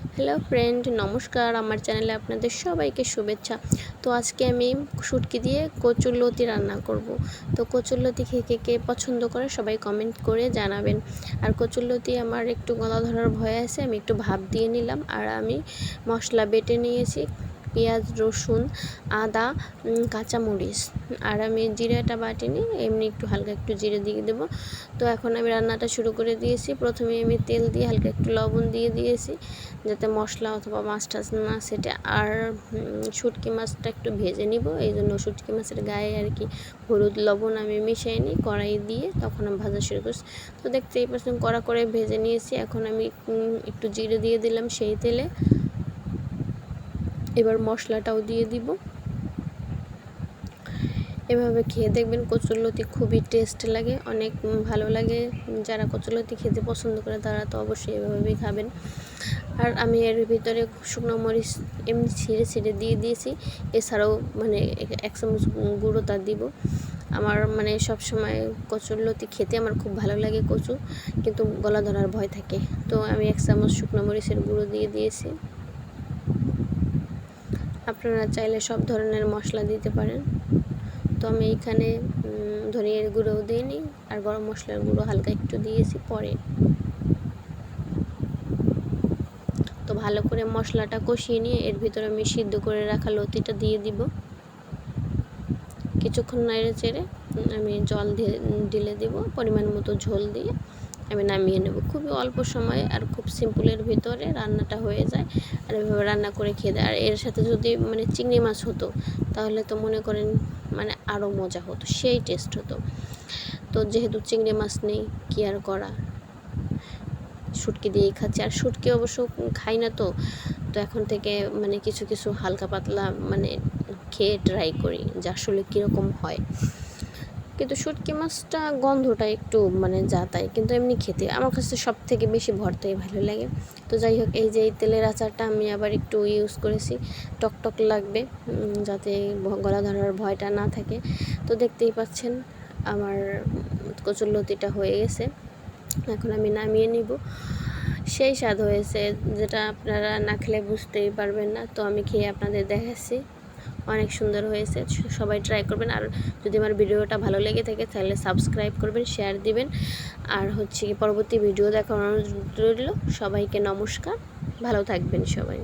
Hello friend নমস্কার। আমার চ্যানেলে আপনাদের সবাইকে শুভেচ্ছা। তো আজকে আমি শুটকি দিয়ে কচুরলতি রান্না করব। তো কচুরলতি খেয়ে কে কে পছন্দ করে সবাই কমেন্ট করে জানাবেন। আর কচুরলতি আমার একটু গলা ধরার ভয় আছে, আমি একটু ভাব দিয়ে নিলাম। আর আমি মশলা বেটে নিয়েছি। পেঁয়াজ, রসুন, আদা কাঁচামরিচ। আর আমি জিরাটা বাটিনি, এমনি একটু হালকা একটু জিরে দিয়ে দেবো। তো এখন আমি রান্নাটা শুরু করে দিয়েছি। প্রথমে আমি তেল দিয়ে হালকা একটু লবণ দিয়ে দিয়েছি, যাতে মশলা অথবা মাছ টাছ না সেটা আর শুটকি মাছটা একটু ভেজে নিব। এই জন্য শুটকি মাছের গায়ে আর কি হলুদ লবণ আমি মিশিয়ে নিই কড়াই দিয়ে তখন আমি ভাজা শুরু করছি। তো দেখতেই পাচ্ছেন, কড়া করে ভেজে নিয়েছি। এখন আমি একটু জিরে দিয়ে দিলাম সেই তেলে। এবার মশলাটাও দিয়ে দিব। এভাবে খেয়ে দেখবেন কচুরলতি খুবই টেস্ট লাগে, অনেক ভালো লাগে। যারা কচুরলতি খেতে পছন্দ করে তারা তো অবশ্যই এভাবেই খাবেন। আর আমি এর ভিতরে শুকনো মরিচ এমনি ছিঁড়ে ছিঁড়ে দিয়ে দিয়েছি। এছাড়াও মানে এক চামচ গুঁড়ো তা দিব। আমার মানে সব সময় কচুরলতি খেতে আমার খুব ভালো লাগে কচু, কিন্তু গলা ধরার ভয় থাকে। তো আমি এক চামচ শুকনো মরিচের গুঁড়ো দিয়ে দিয়েছি। আপনারা চাইলে সব ধরনের মশলা দিতে পারেন। তো আমি এইখানে ধনিয়ার গুঁড়োও দিইনি আর গরম মশলার গুঁড়ো হালকা একটু দিয়েছি পরে। তো ভালো করে মশলাটা কষিয়ে নিয়ে এর ভিতরে আমি সিদ্ধ করে রাখা লতিটা দিয়ে দিব। কিছুক্ষণ নাড়ে চেড়ে আমি জল দিয়ে ঢেলে দিব, পরিমাণ মতো ঝোল দিয়ে। আমি নামিয়ে নেব। খুবই অল্প সময়ে আর খুব সিম্পলের ভিতরে রান্নাটা হয়ে যায় আর এভাবে রান্না করে খেয়ে দেয়। আর এর সাথে যদি মানে চিংড়ি মাছ হতো, তাহলে তো মনে করেন মানে আরও মজা হতো, সেই টেস্ট হতো। তো যেহেতু চিংড়ি মাছ নেই, কী আর করা? শুটকি দিয়েই খাচ্ছি। আর শুটকি অবশ্য খাই না তো তো এখন থেকে মানে কিছু কিছু হালকা পাতলা মানে খেয়ে ট্রাই করি যে আসলে কীরকম হয়। কিন্তু শুটকি মাছটা গন্ধটা একটু মানে যা তাই কিন্তু এমনি খেতে। আমার কাছে সব থেকে বেশি ভর্তাই ভালো লাগে। তো যাই হোক, এই যে এই তেলের আচারটা আমি আবার একটু ইউজ করেছি। টকটক লাগবে যাতে গলা ধরার ভয়টা না থাকে। তো দেখতেই পাচ্ছেন, আমার কচুর লতিটা হয়ে গেছে। এখন আমি নামিয়ে নিব। সেই স্বাদ হয়েছে যেটা আপনারা না খেলে বুঝতেই পারবেন না। তো আমি খেয়ে আপনাদের দেখাচ্ছি। অনেক সুন্দর হয়েছে। সবাই ট্রাই করবেন। আর যদি আমার ভিডিওটা ভালো লেগে থাকে, তাহলে সাবস্ক্রাইব করবেন শেয়ার দিবেন। আর হচ্ছে পরবর্তী ভিডিও দেখানোর রইল। সবাইকে নমস্কার। ভালো থাকবেন সবাই।